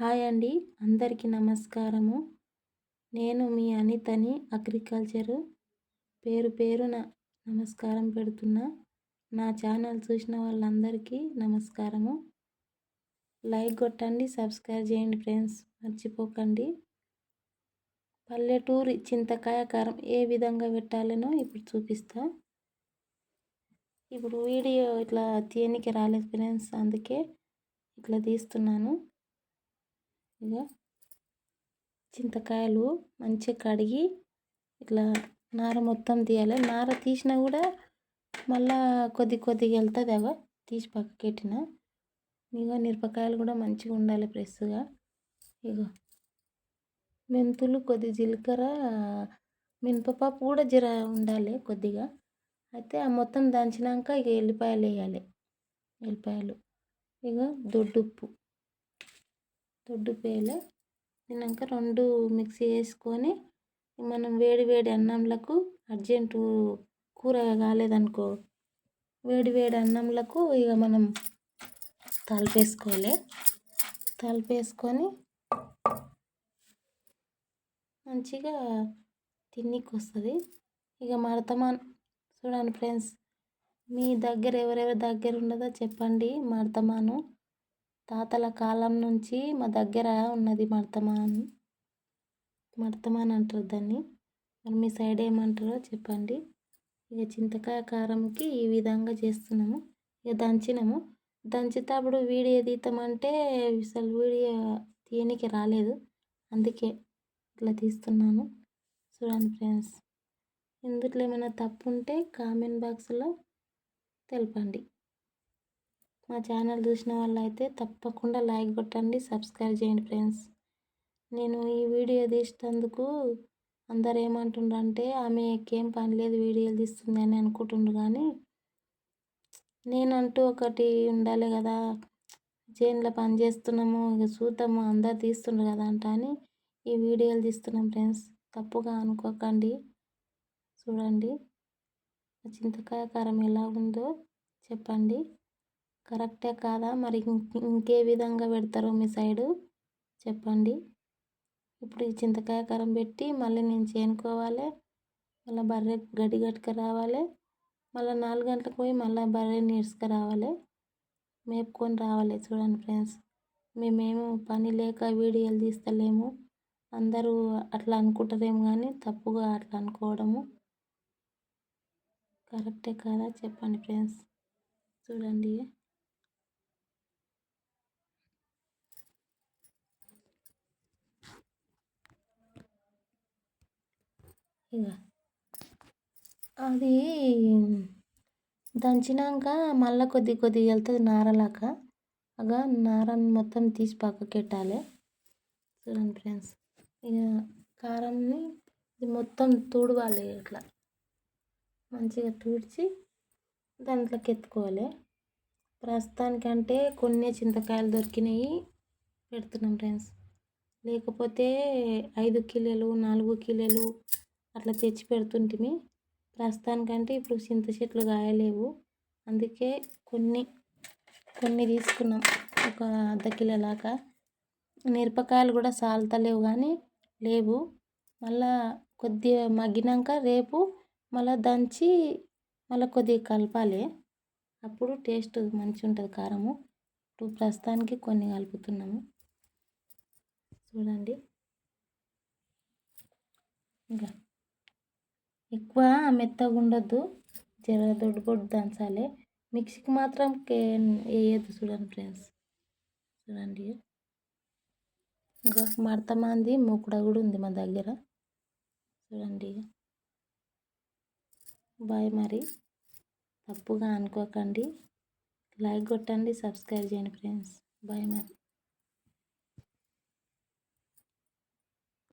Hi అండి. అందరికీ నమస్కారము. నేను మీ అనితని అగ్రికల్చరు. పేరు పేరున నమస్కారం పెడుతున్నా. నా ఛానల్ చూసిన వాళ్ళందరికీ నమస్కారము. లైక్ కొట్టండి సబ్స్క్రైబ్ చేయండి ఫ్రెండ్స్. మర్చిపోకండి. పల్లెటూరి చింతకాయ కారం ఏ విధంగా పెట్టాలనో ఇప్పుడు చూపిస్తా. ఇప్పుడు వీడియో ఇట్లా తీయనికి రాలేదు ఫ్రెండ్స్ అందుకే ఇట్లా తీస్తున్నాను. ఇలా చింతకాయలు మంచిగా కడిగి ఇట్లా నార మొత్తం తీయాలి. నార తీసినా కూడా మళ్ళా కొద్ది కొద్దిగా వెళ్తుంది అవ తీసి పక్కకెట్టిన ఇక మిరపకాయలు కూడా మంచిగా ఉండాలి ఫ్రెష్గా. ఇగో మెంతులు కొద్ది జీలకర్ర మినపప్పు కూడా జర ఉండాలి కొద్దిగా. అయితే ఆ మొత్తం దంచినాక ఇక ఎల్లిపాయలు వేయాలి. ఎల్లిపాయలు ఇక దొడ్డుప్పు. దొడ్డుపేల తిన్నాక రెండు మిక్సీ వేసుకొని మనం వేడి వేడి అన్నంలకు అర్జెంటు కూర కాలేదనుకో వేడి వేడి అన్నంలకు ఇక మనం తలపేసుకోవాలి తలపేసుకొని మంచిగా తిన్నికి వస్తుంది ఇక మడతమాన్ చూడండి ఫ్రెండ్స్ మీ దగ్గర ఎవరెవరి దగ్గర ఉండదో చెప్పండి మడతమాను తాతల కాలం నుంచి మా దగ్గర ఉన్నది మర్తమాన్ మర్తమాన్ అంటారు దాన్ని. మరి మీ సైడ్ ఏమంటారో చెప్పండి. ఇక చింతకాయ కారంకి ఈ విధంగా చేస్తున్నాము. ఇక దంచినాము. దంచేటప్పుడు వీడియో తీతామంటే అసలు వీడియో తీయనికి రాలేదు. అందుకే ఇట్లా తీస్తున్నాను. చూడండి ఫ్రెండ్స్. ఇందులో ఏమైనా తప్పు ఉంటే కామెంట్ బాక్స్లో తెలపండి. మా ఛానల్ చూసిన వాళ్ళైతే తప్పకుండా లైక్ కొట్టండి సబ్స్క్రైబ్ చేయండి ఫ్రెండ్స్. నేను ఈ వీడియో తీసినందుకు అందరు ఏమంటుండ్రంటే ఆమె ఏం పని లేదు వీడియోలు తీస్తుంది అని అనుకుంటుండ్రు కానీ నేనంటూ ఒకటి ఉండాలి కదా చేనులో పని చేస్తున్నాము ఇక చూద్దాము అందరు తీస్తుండ్రు కదా అంట అని ఈ వీడియోలు తీస్తున్నాం ఫ్రెండ్స్. తప్పుగా అనుకోకండి చూడండి. చింతకాయ కారం ఎలా ఉందో చెప్పండి. కరెక్టే కాదా? మరి ఇంకే విధంగా పెడతారో మీ సైడు? చెప్పండి. ఇప్పుడు ఈ చింతకాయ కారం పెట్టి మళ్ళీ నేను చేనుకోవాలి. మళ్ళీ బర్రె గడ్డి గట్టుక రావాలి మళ్ళీ నాలుగు గంటలకు పోయి మళ్ళీ బర్రె నీడ్స్కి రావాలి మేపుకొని రావాలి చూడండి ఫ్రెండ్స్. మేమేమో పని లేక వీడియోలు తీస్తలేము. అందరూ అట్లా అనుకుంటారేమో కానీ తప్పుగా అట్లా అనుకోవడము. కరెక్టే కాదా? చెప్పండి ఫ్రెండ్స్. చూడండి. ఇక అది దంచినాక మళ్ళీ కొద్ది కొద్దిగా వెళ్తుంది నారలాగా అగ నారని మొత్తం తీసి పక్కకి పెట్టాలి చూడండి ఫ్రెండ్స్ ఇక కారంని ఇది మొత్తం తుడవాలి ఇట్లా మంచిగా తుడిచి దాంట్లోకి ఎత్తుకోవాలి ప్రస్తుతానికంటే కొన్ని చింతకాయలు దొరికినాయి పెడుతున్నాం ఫ్రెండ్స్. లేకపోతే ఐదు కిలోలు నాలుగు కిలోలు అట్లా తెచ్చి పెడుతుంటిమి. ప్రస్తుతానికంటే ఇప్పుడు చింత చెట్లు కాయలేవు. అందుకే కొన్ని కొన్ని తీసుకున్నాం. ఒక అర్ధ కిలో లాగా. మిరపకాయలు కూడా సాల్తలేవు కానీ లేవు. మళ్ళా కొద్దిగా మగ్గినాక రేపు మళ్ళీ దంచి మళ్ళీ కొద్దిగా కలపాలి. అప్పుడు టేస్ట్ మంచిగా ఉంటుంది కారము. ఇప్పుడు ప్రస్తుతానికి కొన్ని కలుపుతున్నాము. చూడండి. ఇంకా ఎక్కువ మెత్తగా ఉండొద్దు. జర దొడ్డు పొడ్డు దంచాలి. మిక్సీకి మాత్రం వేయద్దు చూడండి ఫ్రెండ్స్. చూడండి. ఇంకా మడతమాంది మూకుడ కూడా ఉంది మా దగ్గర. చూడండి. బాయ్ మరి. తప్పుగా అనుకోకండి. లైక్ కొట్టండి సబ్స్క్రైబ్ చేయండి ఫ్రెండ్స్. బాయ్ మరి.